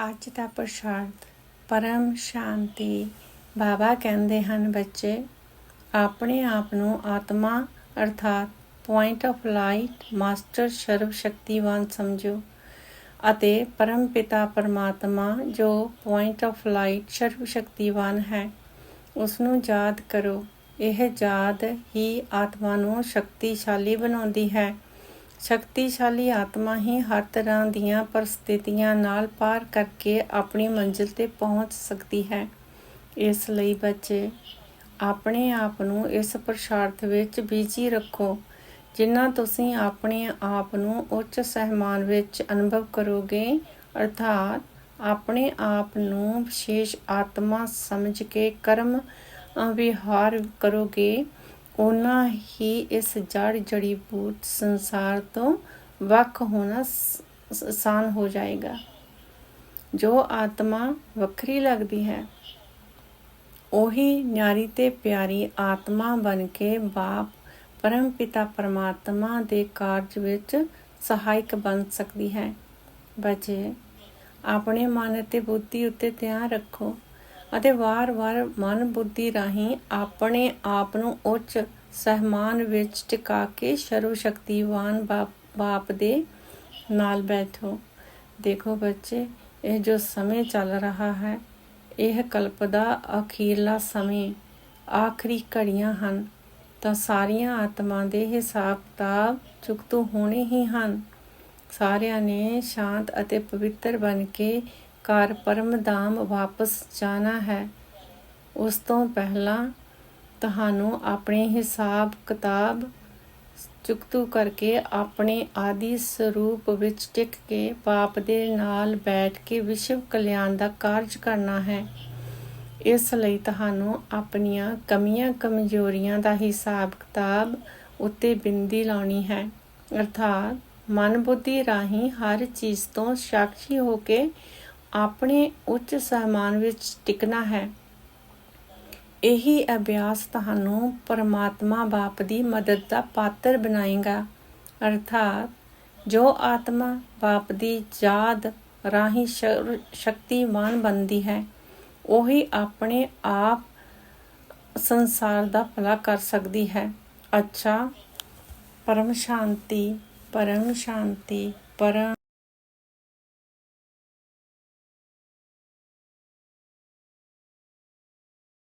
ਅੱਜ ਦਾ ਪ੍ਰਸ਼ਾਦ ਪਰਮ ਸ਼ਾਂਤੀ। ਬਾਬਾ ਕਹਿੰਦੇ ਹਨ, ਬੱਚੇ, ਆਪਣੇ ਆਪ ਨੂੰ ਆਤਮਾ ਅਰਥਾਤ ਪੁਆਇੰਟ ਆਫ ਲਾਈਟ ਮਾਸਟਰ ਸਰਵ ਸ਼ਕਤੀਵਾਨ ਸਮਝੋ ਅਤੇ ਪਰਮ ਪਿਤਾ ਪਰਮਾਤਮਾ ਜੋ ਪੁਆਇੰਟ ਆਫ ਲਾਈਟ ਸਰਵ ਸ਼ਕਤੀਵਾਨ ਹੈ ਉਸ ਨੂੰ ਯਾਦ ਕਰੋ। ਇਹ ਯਾਦ ਹੀ ਆਤਮਾ ਨੂੰ ਸ਼ਕਤੀਸ਼ਾਲੀ ਬਣਾਉਂਦੀ ਹੈ। ਸ਼ਕਤੀਸ਼ਾਲੀ ਆਤਮਾ ਹੀ ਹਰ ਤਰ੍ਹਾਂ ਦੀਆਂ ਪਰਿਸਥਿਤੀਆਂ ਨਾਲ ਪਾਰ ਕਰਕੇ ਆਪਣੀ ਮੰਜ਼ਿਲ ਤੇ ਪਹੁੰਚ ਸਕਦੀ ਹੈ। ਇਸ ਲਈ ਬੱਚੇ ਆਪਣੇ ਆਪ ਨੂੰ ਇਸ ਪ੍ਰਸ਼ਾਰਥ ਵਿੱਚ ਬੀਜੀ ਰੱਖੋ ਜਿੰਨਾ ਤੁਸੀਂ ਆਪਣੇ ਆਪ ਨੂੰ ਉੱਚ ਸਹਿਮਾਨ ਵਿੱਚ ਅਨੁਭਵ ਕਰੋਗੇ ਅਰਥਾਤ ਆਪਣੇ ਆਪ ਨੂੰ ਵਿਸ਼ੇਸ਼ ਆਤਮਾ ਸਮਝ ਕੇ ਕਰਮ ਅ, ਵਿਹਾਰ ਕਰੋਗੇ। ਉਨਾ ਹੀ ਇਸ ਜੜ ਜੜੀ ਬੂਟ ਸੰਸਾਰ ਤੋਂ ਵੱਖ ਹੋਣਾ ਆਸਾਨ ਹੋ ਜਾਏਗਾ। ਜੋ ਆਤਮਾ ਵੱਖਰੀ ਲੱਗਦੀ ਹੈ, ਉਹੀ ਨਿਆਰੀ ਤੇ ਪਿਆਰੀ ਆਤਮਾ ਬਣ ਕੇ ਬਾਪ ਪਰਮ ਪਿਤਾ ਪਰਮਾਤਮਾ ਦੇ ਕਾਰਜ ਵਿੱਚ ਸਹਾਇਕ ਬਣ ਸਕਦੀ ਹੈ। ਬੱਚੇ, ਆਪਣੇ ਮਨ ਅਤੇ ਬੁੱਧੀ ਉੱਤੇ ਧਿਆਨ ਰੱਖੋ। ਅਤੇ ਵਾਰ-ਵਾਰ ਮਨ ਬੁੱਧੀ ਰਾਹੀਂ ਆਪਣੇ ਆਪ ਨੂੰ ਉੱਚ ਸਹਿਮਾਨ ਵਿੱਚ ਟਿਕਾ ਕੇ ਸਰਵ ਸ਼ਕਤੀਵਾਨ ਬਾਪ ਬਾਪ ਦੇ ਨਾਲ ਬੈਠੋ। ਦੇਖੋ ਬੱਚੇ, ਇਹ ਜੋ ਸਮੇਂ ਚੱਲ ਰਿਹਾ ਹੈ, ਇਹ ਕਲਪ ਦਾ ਅਖੀਰਲਾ ਸਮੇਂ, ਆਖਰੀ ਘੜੀਆਂ ਹਨ। ਤਾਂ ਸਾਰੀਆਂ ਆਤਮਾ ਦੇ ਹਿਸਾਬ ਕਿਤਾਬ ਚੁਕਤੂ ਹੋਣੇ ਹੀ ਹਨ। ਸਾਰਿਆਂ ਨੇ ਸ਼ਾਂਤ ਅਤੇ ਪਵਿੱਤਰ ਬਣ ਕੇ ਘਰ ਪਰਮ ਧਾਮ ਵਾਪਸ ਜਾਣਾ ਹੈ। ਉਸ ਤੋਂ ਪਹਿਲਾਂ ਤੁਹਾਨੂੰ ਆਪਣੇ ਹਿਸਾਬ ਕਿਤਾਬ ਚੁਕਤੂ ਕਰਕੇ ਆਪਣੇ ਆਦੀ ਸਰੂਪ ਵਿੱਚ ਟਿਕ ਕੇ ਪਾਪ ਦੇ ਨਾਲ ਬੈਠ ਕੇ ਵਿਸ਼ਵ ਕਲਿਆਣ ਦਾ ਕਾਰਜ ਕਰਨਾ ਹੈ। ਇਸ ਲਈ ਤੁਹਾਨੂੰ ਆਪਣੀਆਂ ਕਮੀਆਂ ਕਮਜ਼ੋਰੀਆਂ ਦਾ ਹਿਸਾਬ ਕਿਤਾਬ ਉੱਤੇ ਬਿੰਦੀ ਲਾਉਣੀ ਹੈ। ਅਰਥਾਤ ਮਨ ਬੁੱਧੀ ਰਾਹੀਂ ਹਰ ਚੀਜ਼ ਤੋਂ ਸਾਖੀ ਹੋ ਕੇ ਆਪਣੇ ਉੱਚ ਸਹਿਮਾਨ ਵਿੱਚ ਟਿਕਣਾ ਹੈ। ਇਹੀ ਅਭਿਆਸ ਤੁਹਾਨੂੰ ਪਰਮਾਤਮਾ ਬਾਪ ਦੀ ਮਦਦ ਦਾ ਪਾਤਰ ਬਣਾਏਗਾ। ਅਰਥਾਤ ਜੋ ਆਤਮਾ ਬਾਪ ਦੀ ਯਾਦ ਰਾਹੀਂ ਸ਼ਕਤੀਮਾਨ ਬਣਦੀ ਹੈ, ਉਹੀ ਆਪਣੇ ਆਪ ਸੰਸਾਰ ਦਾ ਭਲਾ ਕਰ ਸਕਦੀ ਹੈ। ਅੱਛਾ, ਪਰਮ ਸ਼ਾਂਤੀ ਪਰਮ ਸ਼ਾਂਤੀ, ਪਰਮ